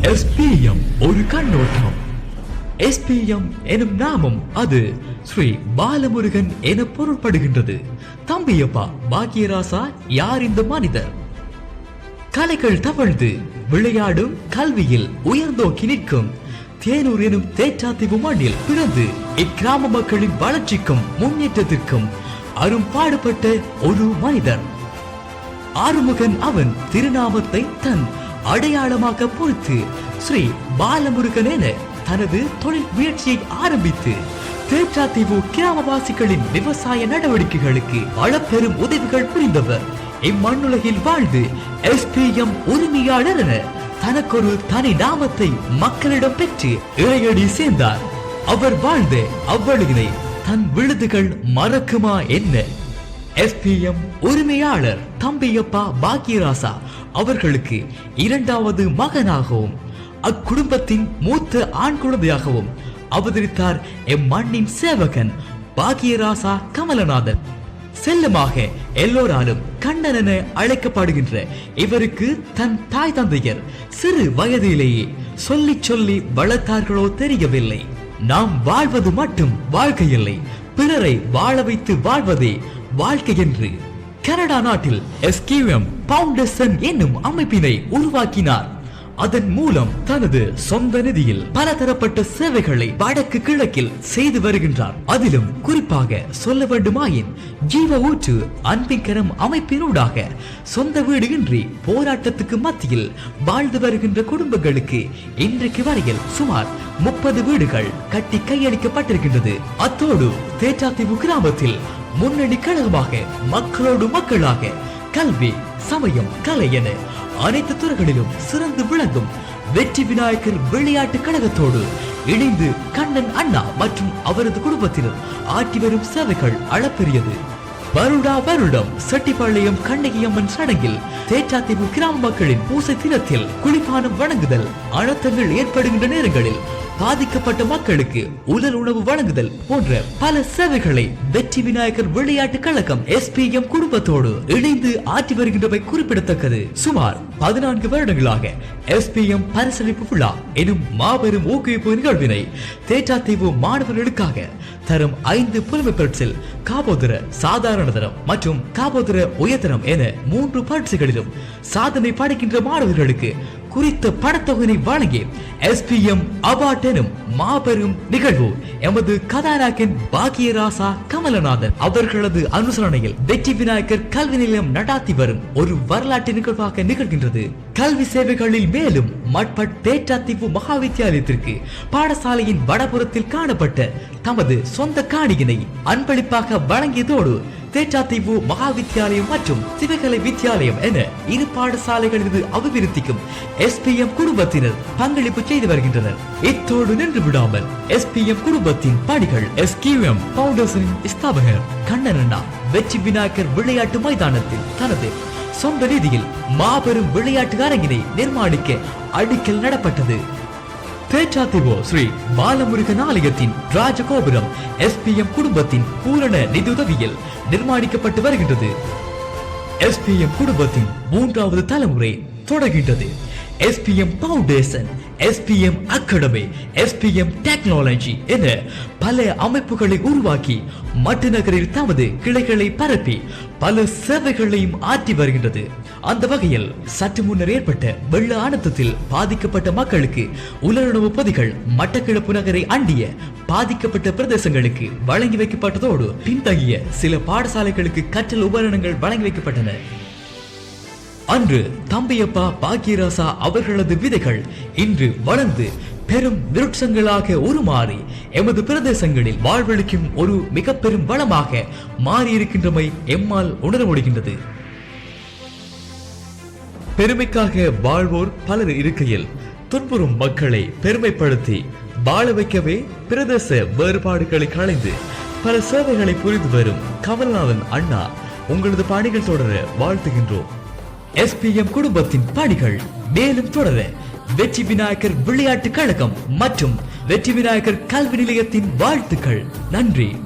ஒரு கண்ணோட்டம் எஸ்பிஎம் எனும் நாமம் அது ஸ்ரீ பாலமுருகன் என பொருள்படுகின்றது தம்பியப்பா பாக்கியராசா யார் இந்த மனிதர் கலைகள் தவழ்ந்து விளையாடும் கல்வியில் உயர்ந்தோக்கி நிற்கும் தேனூர் எனும் தேற்றாத்தீவு மண்ணில் பிறந்து இக்கிராம மக்களின் வளர்ச்சிக்கும் முன்னேற்றத்திற்கும் அரும்பாடுபட்ட ஒரு மனிதர் ஆறுமுகன் அவன் திருநாமத்தை தன் அடையாளமாக பொறுத்து ஸ்ரீ பாலமுருகன் என தனது தொழில் முயற்சியை ஆரம்பித்து தேற்றாத்தீவு கிராமவாசிகளின் விவசாய நடவடிக்கைகளுக்கு அளப்பெரும் உதவிகள் புரிந்தவர். இம்மண்ணுலகில் வாழ்ந்து எஸ்பிஎம் உரிமையாளர் என தனக்கொரு தனி நாமத்தை மக்களிடம் பெற்று இறையடி சேர்ந்தார். அவர் வாழ்ந்த அவ்வழியினை தன் விழுதுகள் மறக்குமா என்ன? எஸ்பிஎம் உரிமையாளர் தம்பியப்பா பாக்கியராசா அவர்களுக்கு இரண்டாவது மகனாகவும் அக்குடும்பத்தின் மூத்த ஆண் குழந்தையாகவும் அவதரித்தார் எம் மண்ணின் சேவகன் பாகியராசா கமலநாதன். செல்லமாக எல்லோராலும் கண்ணன் என அழைக்கப்படுகின்ற இவருக்கு தன் தாய் தந்தையர் சிறு வயதிலேயே சொல்லி சொல்லி வளர்த்தார்களோ தெரியவில்லை. நாம் வாழ்வது மட்டும் வாழ்க்கையில்லை பிறரை வாழ வைத்து வாழ்வதே வாழ்க்கை என்று கனடா நாட்டில் எஸ்கியூஎம் பவுண்டேஷன் என்னும் அமைப்பினை உருவாக்கினார். அதன் மூலம் தனது சொந்த நிதியில் பலதரப்பட்ட சேவைகளை வடக்கு கிழக்கில் செய்து வருகின்றார். அதிலும் குறிப்பாக சொல்ல வேண்டுமாயின் ஜீவ ஊற்று அன்பின்கரம் அமைப்பினூடாக சொந்த வீடு இன்றி போராட்டத்துக்கு மத்தியில் வாழ்ந்து வருகின்ற குடும்பங்களுக்கு இன்றைக்கு வரையில் சுமார் முப்பது வீடுகள் கட்டி கையளிக்கப்பட்டிருக்கின்றது. அத்தோடு தேற்றாத்தீவு கிராமத்தில் முன்னணி கழகமாக மக்களோடு மக்களாக கல்வி சமயம் கலை என அனைத்து துறைகளிலும் சிறந்து விளங்கும் வெற்றி விநாயகர் விளையாட்டு கழகத்தோடு இணைந்து கண்ணன் அண்ணா மற்றும் அவரது குடும்பத்தினர் ஆற்றி வரும் சேவைகள் அளப்பெரியது. வருடா வருடம் செட்டிப்பாளையம் கண்ணகியம்மன் சடங்கில் தேற்றாத்தீவு கிராம மக்களின் பூசை தினத்தில் குளிப்பானம் வழங்குதல் அழுத்தங்கள் ஏற்படுகின்ற நேரங்களில் பாதிக்கப்பட்ட மக்களுக்கு உடல் உணவு வழங்குதல் போன்ற பல சேவைகளை வெற்றி விநாயகர் விளையாட்டு கழகம் எஸ்பிஎம் குடும்பத்தோடு இணைந்து ஆற்றி வருகின்றவை குறிப்பிடத்தக்கது. சுமார் பதினான்கு வருடங்களாக எஸ்பிஎம் பரிசளிப்பு விழா எனும் மாபெரும் ஊக்குவிப்பு நிகழ்வினை தேற்றாத்தீவு மாணவர்களுக்காக தரும் ஐந்து புலமை பெற்றில் காபோதர சாதாரண தரம் மற்றும் காபோதர உயர்தனம் என மூன்று பரீட்சைகளிலும் சாதனை படைக்கின்ற மாணவர்களுக்கு குறித்த படத்தொகுதி வழங்கி எஸ்பிஎம் அவார்ட் எனும் மாபெரும் நிகழ்வு எமது கதாநாயகன் பாக்கியராசா கமலநாதன் அவர்களது அனுசரணையில் வெற்றி விநாயகர் கல்வி நிலையம் நடாத்தி வரும் ஒரு வரலாற்று நிகழ்வாக நிகழ்கின்றது. கல்வி சேவைகளில் மேலும் மட்பட் தேற்றாத்தீவு மகாவித்தியாலயத்திற்கு பாடசாலையின் வடபுறத்தில் காணப்பட்ட தமது சொந்த காணியினை அன்பளிப்பாக வழங்கியதோடு தேற்றாத்தீவு மகாவித்தியாலயம் மற்றும் சிவகலை வித்தியாலயம் என இரு பாடசாலைகளது அபிவிருத்திக்கும் எஸ்பிஎம் குடும்பத்தினர் பங்களிப்பு செய்து வருகின்றனர். இத்தோடு நின்று விடாமல் எஸ்பிஎம் குடும்பத்தின் பணிகள் எஸ்கியூஎம் பவுண்டர்ஸின் ஸ்தாபகர் கண்ணன் அண்ணா வெற்றி விநாயகர் விளையாட்டு மைதானத்தில் தனது சொந்த ரீதியில் மாபெரும் விளையாட்டு அரங்கினை நிர்மாணிக்க அடிக்கல் நடப்பட்டது. தேற்றாத்திவோ ஸ்ரீ பாலமுருகன் ஆலயத்தின் ராஜகோபுரம் எஸ்பிஎம் குடும்பத்தின் பூரண நிதியுதவியில் நிர்மாணிக்கப்பட்டு வருகின்றது. எஸ்பிஎம் குடும்பத்தின் மூன்றாவது தலைமுறை தொடர்கின்றது. SPM foundation SPM academy SPM technology என பல அமைப்புகளை உருவாக்கி மட்டு நகரில் தமது கிளைகளை பரப்பி பல சேவைகளையும் ஆற்றி வருகின்றது. அந்த வகையில் சற்று முன்னர் ஏற்பட்ட வெள்ள அனர்த்தத்தில் பாதிக்கப்பட்ட மக்களுக்கு உலருணவு பொதிகள் மட்டக்கிழப்பு நகரை அண்டிய பாதிக்கப்பட்ட பிரதேசங்களுக்கு வழங்கி வைக்கப்பட்டதோடு பின்தங்கிய சில பாடசாலைகளுக்கு கற்றல் உபகரணங்கள் வழங்கி வைக்கப்பட்டன. அன்று தம்பியப்பா பாக்கியராசா அவர்களது விதைகள் இன்று வளர்ந்து பெரும் விருட்சங்களாக உருமாறி எமது பிரதேசங்களில் வாழ்வளிக்கும் ஒரு மிக பெரும் வளமாக மாறியிருக்கின்றமை எம்மால் உணர முடிகின்றது. பெருமைக்காக வாழ்வோர் பலர் இருக்கையில் துன்புறும் மக்களை பெருமைப்படுத்தி வாழ வைக்கவே பிரதேச வேறுபாடுகளை களைந்து பல சேவைகளை புரிந்து வரும் கமல்நாதன் அண்ணா உங்களது பணிகள் தொடர வாழ்த்துகின்றோம். எஸ்பிஎம் குடும்பத்தின் பணிகள். மேலும் தொடர வெற்றி விநாயகர் விளையாட்டு கழகம் மற்றும் வெற்றி விநாயகர் கல்வி நிலையத்தின் வாழ்த்துக்கள். நன்றி.